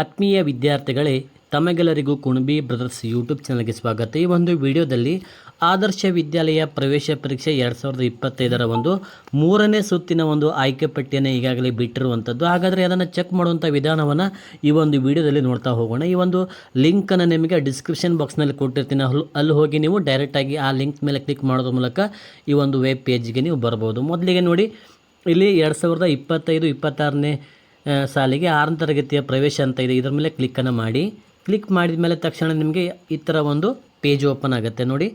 ಆತ್ಮೀಯ ವಿದ್ಯಾರ್ಥಿಗಳೇ, ತಮಗೆಲ್ಲರಿಗೂ ಕುಣಬಿ ಬ್ರದರ್ಸ್ ಯೂಟ್ಯೂಬ್ ಚಾನಲ್ಗೆ ಸ್ವಾಗತ. ಈ ಒಂದು ವಿಡಿಯೋದಲ್ಲಿ ಆದರ್ಶ ವಿದ್ಯಾಲಯ ಪ್ರವೇಶ ಪರೀಕ್ಷೆ ಎರಡು ಸಾವಿರದ ಇಪ್ಪತ್ತೈದರ ಒಂದು ಮೂರನೇ ಸುತ್ತಿನ ಒಂದು ಆಯ್ಕೆ ಪಟ್ಟಿಯನ್ನು ಈಗಾಗಲೇ ಬಿಟ್ಟಿರುವಂಥದ್ದು. ಹಾಗಾದರೆ ಅದನ್ನು ಚೆಕ್ ಮಾಡುವಂಥ ವಿಧಾನವನ್ನು ಈ ಒಂದು ವಿಡಿಯೋದಲ್ಲಿ ನೋಡ್ತಾ ಹೋಗೋಣ. ಈ ಒಂದು ಲಿಂಕನ್ನು ನಿಮಗೆ ಡಿಸ್ಕ್ರಿಪ್ಷನ್ ಬಾಕ್ಸ್ನಲ್ಲಿ ಕೊಟ್ಟಿರ್ತೀನಿ. ಅಲ್ಲಿ ಅಲ್ಲಿ ಹೋಗಿ ನೀವು ಡೈರೆಕ್ಟಾಗಿ ಆ ಲಿಂಕ್ ಮೇಲೆ ಕ್ಲಿಕ್ ಮಾಡೋದ್ರ ಮೂಲಕ ಈ ಒಂದು ವೆಬ್ ಪೇಜ್ಗೆ ನೀವು ಬರ್ಬೋದು. ಮೊದಲಿಗೆ ನೋಡಿ, ಇಲ್ಲಿ ಎರಡು ಸಾವಿರದ ಇಪ್ಪತ್ತೈದು, ಇಪ್ಪತ್ತಾರನೇ ಸಾಲಿಗೆ ಆರನೇ ತರಗತಿಯ ಪ್ರವೇಶ ಅಂತ ಇದೆ. ಇದರ ಮೇಲೆ ಕ್ಲಿಕ್ಕನ್ನು ಮಾಡಿ. ಕ್ಲಿಕ್ ಮಾಡಿದ ಮೇಲೆ ತಕ್ಷಣ ನಿಮಗೆ ಈ ಥರ ಒಂದು ಪೇಜ್ ಓಪನ್ ಆಗುತ್ತೆ. ನೋಡಿ.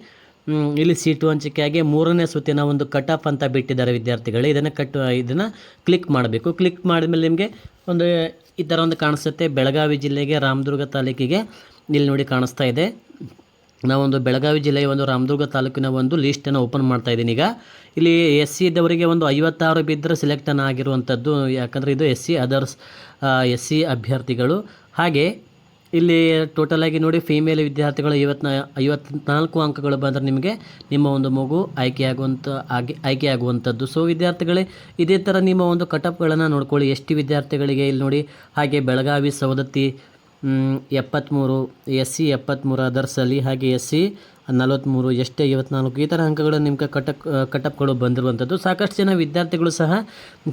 ಇಲ್ಲಿ ಸೀಟು ಹಂಚಿಕೆಯಾಗಿ ಮೂರನೇ ಸುತ್ತಿನ ಒಂದು ಕಟ್ ಆಫ್ ಅಂತ ಬಿಟ್ಟಿದ್ದಾರೆ ವಿದ್ಯಾರ್ಥಿಗಳು. ಇದನ್ನು ಕಟ್ ಇದನ್ನು ಕ್ಲಿಕ್ ಮಾಡಬೇಕು. ಕ್ಲಿಕ್ ಮಾಡಿದ್ಮೇಲೆ ನಿಮಗೆ ಒಂದು ಈ ಥರ ಒಂದು ಕಾಣಿಸುತ್ತೆ. ಬೆಳಗಾವಿ ಜಿಲ್ಲೆಗೆ ರಾಮದುರ್ಗ ತಾಲೂಕಿಗೆ ಇಲ್ಲಿ ನೋಡಿ ಕಾಣಿಸ್ತಾ ಇದೆ. ನಾವೊಂದು ಬೆಳಗಾವಿ ಜಿಲ್ಲೆಯ ಒಂದು ರಾಮದುರ್ಗ ತಾಲೂಕಿನ ಒಂದು ಲೀಸ್ಟನ್ನು ಓಪನ್ ಮಾಡ್ತಾ ಇದ್ದೀನಿ. ಈಗ ಇಲ್ಲಿ ಎಸ್ ಸಿ ಇದ್ದವರಿಗೆ ಒಂದು ಐವತ್ತಾರು ಬಿದ್ದರೆ ಸೆಲೆಕ್ಟನ್ನು ಆಗಿರುವಂಥದ್ದು ಯಾಕಂದರೆ ಇದು S C others S C ಅಭ್ಯರ್ಥಿಗಳು. ಹಾಗೆ ಇಲ್ಲಿ ಟೋಟಲಾಗಿ ನೋಡಿ ಫೀಮೇಲ್ ವಿದ್ಯಾರ್ಥಿಗಳು ಐವತ್ನಾ ಐವತ್ನಾಲ್ಕು ಅಂಕಗಳು ಬಂದರೆ ನಿಮಗೆ ನಿಮ್ಮ ಒಂದು ಮಗು ಆಯ್ಕೆಯಾಗುವಂಥ ಆಗಿ ಆಯ್ಕೆಯಾಗುವಂಥದ್ದು ಸೊ ವಿದ್ಯಾರ್ಥಿಗಳೇ, ಇದೇ ಥರ ನಿಮ್ಮ ಒಂದು ಕಟಪ್ಗಳನ್ನು ನೋಡ್ಕೊಳ್ಳಿ. ಎಷ್ಟು ವಿದ್ಯಾರ್ಥಿಗಳಿಗೆ ಇಲ್ಲಿ ನೋಡಿ, ಹಾಗೆ ಬೆಳಗಾವಿ, ಸವದತ್ತಿ ಎಪ್ಪತ್ತ್ಮೂರು ಎಸ್ ಸಿ ಎಪ್ಪತ್ತ್ಮೂರು ಅದರ್ಸಲ್ಲಿ ಹಾಗೆ ಎಸ್ ಸಿ ನಲವತ್ತ್ಮೂರು ಎಷ್ಟೇ ಐವತ್ನಾಲ್ಕು, ಈ ಥರ ಅಂಕಗಳು ನಿಮ್ಗೆ ಕಟಕ್ ಕಟಪ್ಗಳು ಬಂದಿರುವಂಥದ್ದು. ಸಾಕಷ್ಟು ಜನ ವಿದ್ಯಾರ್ಥಿಗಳು ಸಹ,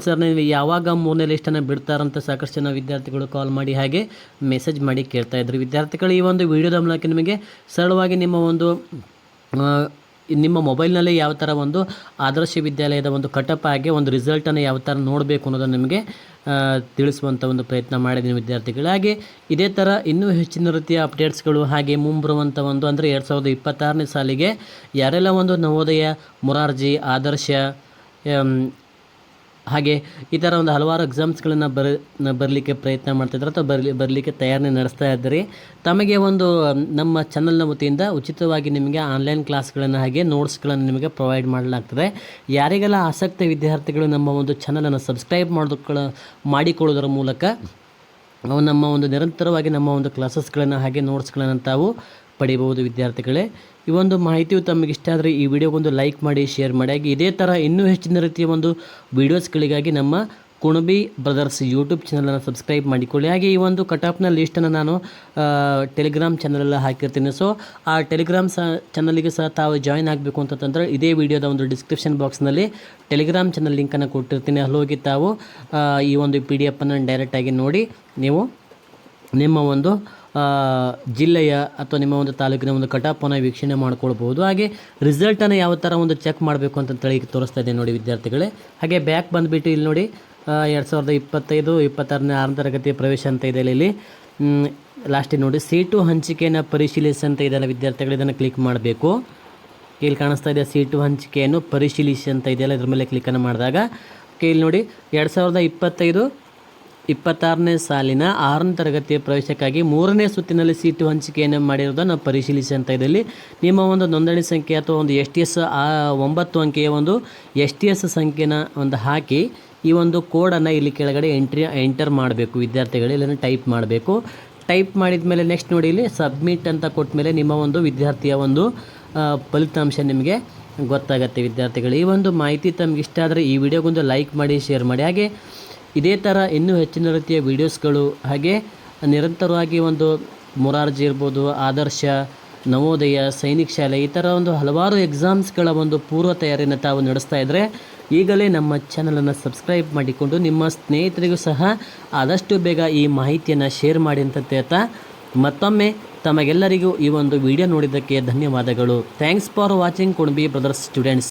ಸರ್, ನೀವು ಯಾವಾಗ ಮೂರನೇ ಲಿಸ್ಟನ್ನು ಬಿಡ್ತಾರಂತ ಸಾಕಷ್ಟು ಜನ ವಿದ್ಯಾರ್ಥಿಗಳು ಕಾಲ್ ಮಾಡಿ ಹಾಗೆ ಮೆಸೇಜ್ ಮಾಡಿ ಕೇಳ್ತಾ ಇದ್ರು. ವಿದ್ಯಾರ್ಥಿಗಳು ಈ ಒಂದು ವಿಡಿಯೋದ ಮೂಲಕ ನಿಮಗೆ ಸರಳವಾಗಿ ನಿಮ್ಮ ಒಂದು ನಿಮ್ಮ ಮೊಬೈಲ್ನಲ್ಲೇ ಯಾವ ಥರ ಒಂದು ಆದರ್ಶ ವಿದ್ಯಾಲಯದ ಒಂದು ಕಟಪ್ ಆಗಿ ಒಂದು ರಿಸಲ್ಟನ್ನು ಯಾವ ಥರ ನೋಡಬೇಕು ಅನ್ನೋದನ್ನು ನಿಮಗೆ ತಿಳಿಸುವಂಥ ಒಂದು ಪ್ರಯತ್ನ ಮಾಡಿದ್ದೀನಿ ವಿದ್ಯಾರ್ಥಿಗಳು. ಹಾಗೆ ಇದೇ ಥರ ಇನ್ನೂ ಹೆಚ್ಚಿನ ರೀತಿಯ ಅಪ್ಡೇಟ್ಸ್ಗಳು ಹಾಗೆ ಮುಂಬರುವಂಥ ಒಂದು ಅಂದರೆ ಎರಡು ಸಾವಿರದ ಇಪ್ಪತ್ತಾರನೇ ಸಾಲಿಗೆ ಯಾರೆಲ್ಲ ಒಂದು ನವೋದಯ, ಮೊರಾರ್ಜಿ, ಆದರ್ಶ ಹಾಗೆ ಈ ಥರ ಒಂದು ಹಲವಾರು ಎಕ್ಸಾಮ್ಸ್ಗಳನ್ನು ಬರ ಬರಲಿಕ್ಕೆ ಪ್ರಯತ್ನ ಮಾಡ್ತಿದ್ದಾರೆ ಅಥವಾ ಬರಲಿ, ಬರಲಿಕ್ಕೆ ತಯಾರಿ ನಡೆಸ್ತಾ ಇದ್ದೀರಿ. ತಮಗೆ ಒಂದು ನಮ್ಮ ಚಾನಲ್ನ ವತಿಯಿಂದ ಉಚಿತವಾಗಿ ನಿಮಗೆ ಆನ್ಲೈನ್ ಕ್ಲಾಸ್ಗಳನ್ನು ಹಾಗೆ ನೋಟ್ಸ್ಗಳನ್ನು ನಿಮಗೆ ಪ್ರೊವೈಡ್ ಮಾಡಲಾಗ್ತದೆ. ಯಾರಿಗೆಲ್ಲ ಆಸಕ್ತ ವಿದ್ಯಾರ್ಥಿಗಳು ನಮ್ಮ ಒಂದು ಚಾನಲನ್ನು ಸಬ್ಸ್ಕ್ರೈಬ್ ಮಾಡೋದಕ್ಕೆ ಮಾಡಿಕೊಳ್ಳೋದರ ಮೂಲಕ ನಮ್ಮ ಒಂದು ನಿರಂತರವಾಗಿ ನಮ್ಮ ಒಂದು ಕ್ಲಾಸಸ್ಗಳನ್ನು ಹಾಗೆ ನೋಟ್ಸ್ಗಳನ್ನು ತಾವು ಪಡಿಬಹುದು ವಿದ್ಯಾರ್ಥಿಗಳೇ. ಈ ಒಂದು ಮಾಹಿತಿಯು ತಮಗೆ ಇಷ್ಟ ಆದರೆ ಈ ವಿಡಿಯೋಗೊಂದು ಲೈಕ್ ಮಾಡಿ ಶೇರ್ ಮಾಡಿ. ಹಾಗೆ ಇದೇ ಥರ ಇನ್ನೂ ಹೆಚ್ಚಿನ ರೀತಿಯ ಒಂದು ವೀಡಿಯೋಸ್ಗಳಿಗಾಗಿ ನಮ್ಮ ಕುಣಬಿ ಬ್ರದರ್ಸ್ ಯೂಟ್ಯೂಬ್ ಚಾನಲನ್ನು ಸಬ್ಸ್ಕ್ರೈಬ್ ಮಾಡಿಕೊಳ್ಳಿ. ಹಾಗೆ ಈ ಒಂದು ಕಟಾಪ್ನ ಲಿಸ್ಟನ್ನು ನಾನು ಟೆಲಿಗ್ರಾಮ್ ಚಾನಲಲ್ಲಿ ಹಾಕಿರ್ತೀನಿ. ಸೊ ಆ ಟೆಲಿಗ್ರಾಮ್ ಸಹ ಚಾನಲಿಗೆ ಸಹ ತಾವು ಜಾಯಿನ್ ಆಗಬೇಕು ಅಂತಂದರೆ ಇದೇ ವಿಡಿಯೋದ ಒಂದು ಡಿಸ್ಕ್ರಿಪ್ಷನ್ ಬಾಕ್ಸ್ನಲ್ಲಿ ಟೆಲಿಗ್ರಾಮ್ ಚಾನಲ್ ಲಿಂಕನ್ನು ಕೊಟ್ಟಿರ್ತೀನಿ. ಅಲ್ಲಿ ಹೋಗಿ ತಾವು ಈ ಒಂದು ಪಿ ಡಿ ಎಫನ್ನು ಡೈರೆಕ್ಟಾಗಿ ನೋಡಿ, ನೀವು ನಿಮ್ಮ ಒಂದು ಜಿಲ್ಲೆಯ ಅಥವಾ ನಿಮ್ಮ ಒಂದು ತಾಲೂಕಿನ ಒಂದು ಕಟಾಪನ್ನು ವೀಕ್ಷಣೆ ಮಾಡ್ಕೊಳ್ಬೋದು ಹಾಗೆ ರಿಸಲ್ಟನ್ನು ಯಾವ ಥರ ಒಂದು ಚೆಕ್ ಮಾಡಬೇಕು ಅಂತಂತೇಳಿ ಈಗ ತೋರಿಸ್ತಾ ಇದೆ ನೋಡಿ ವಿದ್ಯಾರ್ಥಿಗಳೇ. ಹಾಗೆ ಬ್ಯಾಕ್ ಬಂದುಬಿಟ್ಟು ಇಲ್ಲಿ ನೋಡಿ ಎರಡು ಸಾವಿರದ ಇಪ್ಪತ್ತೈದು, ಇಪ್ಪತ್ತಾರನೇ ಆರನೇ ತರಗತಿಯ ಪ್ರವೇಶ ಅಂತ ಇದೆ ಇಲ್ಲಿ ಲಾಸ್ಟಿಗೆ ನೋಡಿ ಸೀಟು ಹಂಚಿಕೆಯನ್ನು ಪರಿಶೀಲಿಸಿ ಅಂತ ಇದೆಯಲ್ಲ ವಿದ್ಯಾರ್ಥಿಗಳು, ಇದನ್ನು ಕ್ಲಿಕ್ ಮಾಡಬೇಕು. ಇಲ್ಲಿ ಕಾಣಿಸ್ತಾ ಇದೆ ಸೀಟು ಹಂಚಿಕೆಯನ್ನು ಪರಿಶೀಲಿಸಿ ಅಂತ ಇದೆಯಲ್ಲ, ಇದ್ರ ಮೇಲೆ ಕ್ಲಿಕ್ಕನ್ನು ಮಾಡಿದಾಗ. ಇಲ್ಲಿ ನೋಡಿ, ಎರಡು ಸಾವಿರದ ಇಪ್ಪತ್ತೈದು ಇಪ್ಪತ್ತಾರನೇ ಸಾಲಿನ ಆರನೇ ತರಗತಿಯ ಪ್ರವೇಶಕ್ಕಾಗಿ ಮೂರನೇ ಸುತ್ತಿನಲ್ಲಿ ಸೀಟು ಹಂಚಿಕೆಯನ್ನು ಮಾಡಿರೋದನ್ನು ಪರಿಶೀಲಿಸಿ ಅಂತ ಇದರಲ್ಲಿ ಇಲ್ಲಿ ನಿಮ್ಮ ಒಂದು ನೋಂದಣಿ ಸಂಖ್ಯೆ ಅಥವಾ ಒಂದು ಎಸ್ ಟಿ ಎಸ್ ಒಂಬತ್ತು ಅಂಕೆಯ ಒಂದು ಎಸ್ ಟಿ ಎಸ್ ಸಂಖ್ಯೆನ ಒಂದು ಹಾಕಿ ಈ ಒಂದು ಕೋಡನ್ನು ಇಲ್ಲಿ ಕೆಳಗಡೆ ಎಂಟ್ರಿ, ಎಂಟರ್ ಮಾಡಬೇಕು ವಿದ್ಯಾರ್ಥಿಗಳು. ಇಲ್ಲನ್ನು ಟೈಪ್ ಮಾಡಬೇಕು. ಟೈಪ್ ಮಾಡಿದ ಮೇಲೆ ನೆಕ್ಸ್ಟ್ ನೋಡಿ ಇಲ್ಲಿ ಸಬ್ಮಿಟ್ ಅಂತ ಕೊಟ್ಟ ಮೇಲೆ ನಿಮ್ಮ ಒಂದು ವಿದ್ಯಾರ್ಥಿಯ ಒಂದು ಫಲಿತಾಂಶ ನಿಮಗೆ ಗೊತ್ತಾಗತ್ತೆ ವಿದ್ಯಾರ್ಥಿಗಳು. ಈ ಒಂದು ಮಾಹಿತಿ ತಮಗೆ ಇಷ್ಟ ಆದರೆ ಈ ವಿಡಿಯೋಗೊಂದು ಲೈಕ್ ಮಾಡಿ, ಶೇರ್ ಮಾಡಿ. ಹಾಗೆ ಇದೇ ಥರ ಇನ್ನೂ ಹೆಚ್ಚಿನ ರೀತಿಯ ವೀಡಿಯೋಸ್ಗಳು, ಹಾಗೆ ನಿರಂತರವಾಗಿ ಒಂದು ಮೊರಾರ್ಜಿ ಇರ್ಬೋದು, ಆದರ್ಶ, ನವೋದಯ, ಸೈನಿಕ ಶಾಲೆ, ಈ ಥರ ಒಂದು ಹಲವಾರು ಎಕ್ಸಾಮ್ಸ್ಗಳ ಒಂದು ಪೂರ್ವ ತಯಾರಿಯನ್ನು ತಾವು ನಡೆಸ್ತಾ ಇದ್ದರೆ ಈಗಲೇ ನಮ್ಮ ಚಾನಲನ್ನು ಸಬ್ಸ್ಕ್ರೈಬ್ ಮಾಡಿಕೊಂಡು ನಿಮ್ಮ ಸ್ನೇಹಿತರಿಗೂ ಸಹ ಆದಷ್ಟು ಬೇಗ ಈ ಮಾಹಿತಿಯನ್ನು ಶೇರ್ ಮಾಡಿ ಅಂತ ಮತ್ತೊಮ್ಮೆ ತಮಗೆಲ್ಲರಿಗೂ ಈ ಒಂದು ವಿಡಿಯೋ ನೋಡಿದ್ದಕ್ಕೆ ಧನ್ಯವಾದಗಳು. Thanks for watching Kunabi brothers students